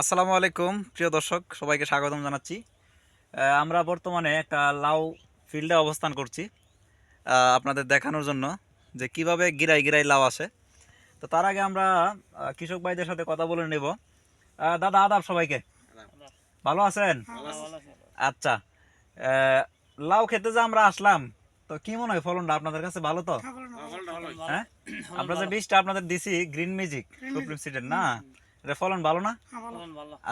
আসসালামু আলাইকুম প্রিয় দর্শক সবাইকে স্বাগতম জানাচ্ছি। আমরা বর্তমানে একটা লাউ ফিল্ডে অবস্থান করছি আপনাদের দেখানোর জন্য যে কীভাবে গিরাই গিরাই লাউ আসে। তো তার আগে আমরা কৃষক ভাইদের সাথে কথা বলে নেব। দাদা আদাব সবাইকে। ভালো আছেন? আচ্ছা আহ, লাউ খেতে যে আমরা আসলাম তো কি মনে হয় ফলনটা আপনাদের কাছে ভালো তো? হ্যাঁ আমরা যে বীজটা আপনাদের দিছি গ্রিন মিউজিক সুপ্রিম সিডের না? এটা ফলন ভালো না?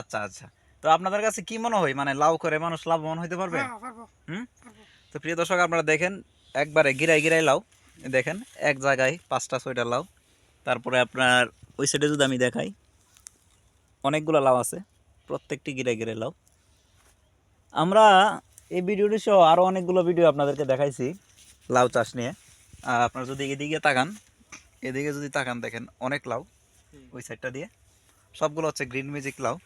আচ্ছা আচ্ছা। তো আপনাদের কাছে কি মনে হয়? মানে লাউ করে মানুষ লাভবান হইতে পারবে? হুম? তো প্রিয় দর্শক আপনারা দেখেন একবারে গিরাই গিরাই লাউ। দেখেন এক জায়গায় পাঁচটা ছয়টা লাউ। তারপরে আপনার ওই সাইডে যদি আমি দেখাই অনেকগুলো লাউ আছে। প্রত্যেকটি গিরাই গিরাই লাউ। আমরা এই ভিডিওটি সহ আরও অনেকগুলো ভিডিও আপনাদেরকে দেখাইছি লাউ চাষ নিয়ে। আপনারা যদি এদিকে তাকান এদিকে যদি তাকান দেখেন অনেক লাউ ওই সাইডটা দিয়ে। সবগুলো হচ্ছে গ্রিন ম্যাজিক লাউ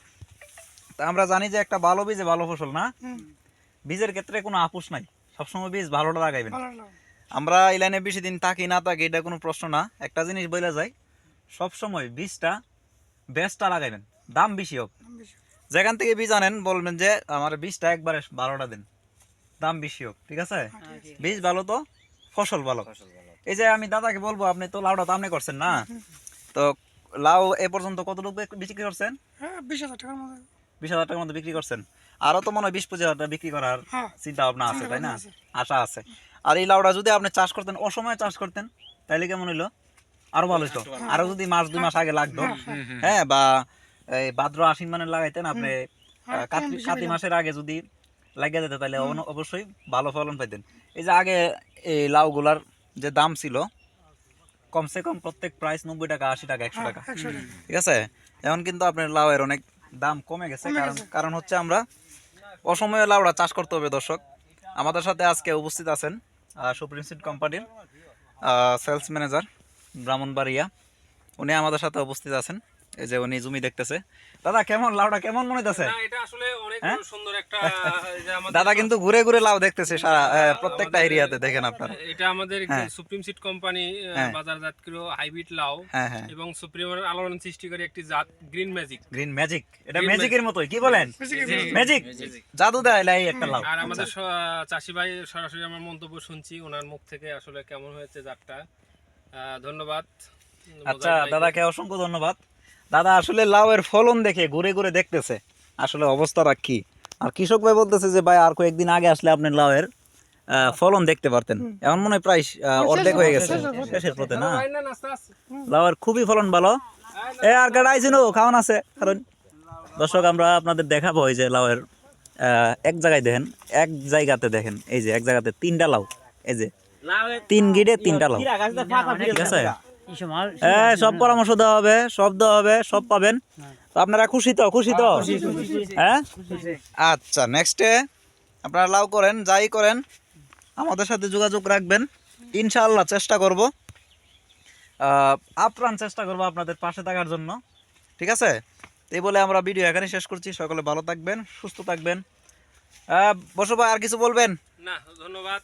তা আমরা জানি যে একটা ভালো বীজে ভালো ফসল না? বীজের ক্ষেত্রে কোনো আপোষ নাই। সবসময় বীজ ভালোটা লাগাইবেন। আমরা এই লাইনে বেশি দিন থাকি না থাকি এটা কোনো প্রশ্ন না। একটা জিনিস বলে যায় সবসময় বীজটা বেস্টটা লাগাইবেন। দাম বেশি হোক। যেখান থেকে বীজ আনেন বলবেন যে আমার বীজটা একবারে বারোটা দিন। দাম বেশি হোক ঠিক আছে? বীজ ভালো তো ফসল ভালো। এই যে আমি দাদাকে বলব আপনি তো লাউটা তো আপনি করছেন না? তো লাউ এ পর্যন্ত কতটুকু বিক- বিক্রি করছেন? হ্যাঁ বিশ হাজার টাকার মতো। বিশ হাজার টাকার মতো বিক্রি করছেন। আরও তো মনে হয় বিশ পঁচিশ হাজার টাকা বিক্রি করার হ্যাঁ চিন্তা ভাবনা আছে তাই না? আশা আছে। আর এই লাউটা যদি আপনি চাষ করতেন অসময়ে চাষ করতেন তাইলে কেমন হইল? আরও ভালো হইতো। আরও যদি মাস দুই মাস আগে লাগতো। হ্যাঁ বা এই ভাদ্র আশ্বিন মানে লাগাইতেন আপনি কাতি কাতি মাসের আগে যদি লাগিয়ে যেত তাহলে অবশ্যই ভালো ফলন পাইতেন। এই যে আগে এই লাউগুলার যে দাম ছিল কমসে কম প্রত্যেক প্রাইস নব্বই টাকা আশি টাকা একশো টাকা। ঠিক আছে? এখন কিন্তু আপনার লাউয়ের অনেক দাম কমে গেছে। কারণ কারণ হচ্ছে আমরা অসময়ে লাউড়া চাষ করতে হবে দর্শক। আমাদের সাথে আজকে উপস্থিত আছেন সুপ্রিম সিড কোম্পানির সেলস ম্যানেজার ব্রাহ্মণবাড়িয়া। উনি আমাদের সাথে উপস্থিত আছেন। এই যে উনি জমি দেখতেছে। দাদা কেমন লাউটা? কেমন মনে হইতেছে? এটা আসলে অনেক হ্যাঁ? সুন্দর একটা এই যে আমাদের দাদা কিন্তু ঘুরে ঘুরে লাউ দেখতেছে সারা প্রত্যেকটা এরিয়াতে দেখেন আপনারা। এটা আমাদের হ্যাঁ। সুপ্রিম সিট কোম্পানি হ্যাঁ। বাজারজাতকৃত হাইব্রিড লাউ হ্যাঁ হ্যাঁ। এবং সুপ্রিমের আলোড়ন সৃষ্টিকারী একটি জাত গ্রিন ম্যাজিক গ্রিন ম্যাজিক এটা ম্যাজিকের মতোই কি বলেন? ম্যাজিক জাদু দেয় লাই একটা লাউ। আর আমাদের চাষি ভাই সরাসরি আমার মন্তব্য শুনছি ওনার মুখ থেকে আসলে কেমন হয়েছে জাতটা। আহ, ধন্যবাদ। আচ্ছা। দাদাকে অসংখ্য ধন্যবাদ। দাদা আসলে লাউয়ের ফলন দেখে ঘুরে ঘুরে দেখতেছে। আসলে অবস্থাটা কি? আর কৃষক ভাই বলতেছে যে ভাই আর কয়েকদিন আগে আসলে আপনি লাউয়ের আহ, ফলন দেখতে পারতেন। এমন মনে হয় প্রায় অর্ধেক হয়ে গেছে। শেষের পথে। না? লাউয়ের খুবই ফলন ভালো। এ আর গাড়া আইছিল খাওয়ান আছে? কারণ দর্শক আমরা আপনাদের দেখাবো এই যে লাউয়ের আহ, এক জায়গায় দেখেন এক জায়গাতে দেখেন এই যে এক জায়গাতে তিনটা লাউ এই যে তিন গিডে তিনটা লাউ। ঠিক আছে? হ্যাঁ সব পরামর্শ দেওয়া হবে সব দেওয়া হবে সব পাবেন। তো আপনারা খুশি তো? খুশি তো? হ্যাঁ আচ্ছা নেক্সটে আপনারা লাউ করেন যাই করেন আমাদের সাথে যোগাযোগ রাখবেন। ইনশাআল্লাহ চেষ্টা করব। আপ্রাণ চেষ্টা করব আপনাদের পাশে থাকার জন্য। ঠিক আছে? এই বলে আমরা ভিডিও এখানে শেষ করছি। সকলে ভালো থাকবেন সুস্থ থাকবেন। আহ, বসু ভাই আর কিছু বলবেন? ধন্যবাদ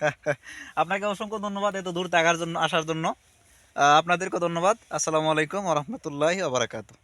আপনাকে অসংখ্য ধন্যবাদ এত দূর থাকার জন্য, আসার জন্য। আপনাদেরকে ধন্যবাদ। আসসালামু আলাইকুম রহমতুল্লাহ বারাকাতু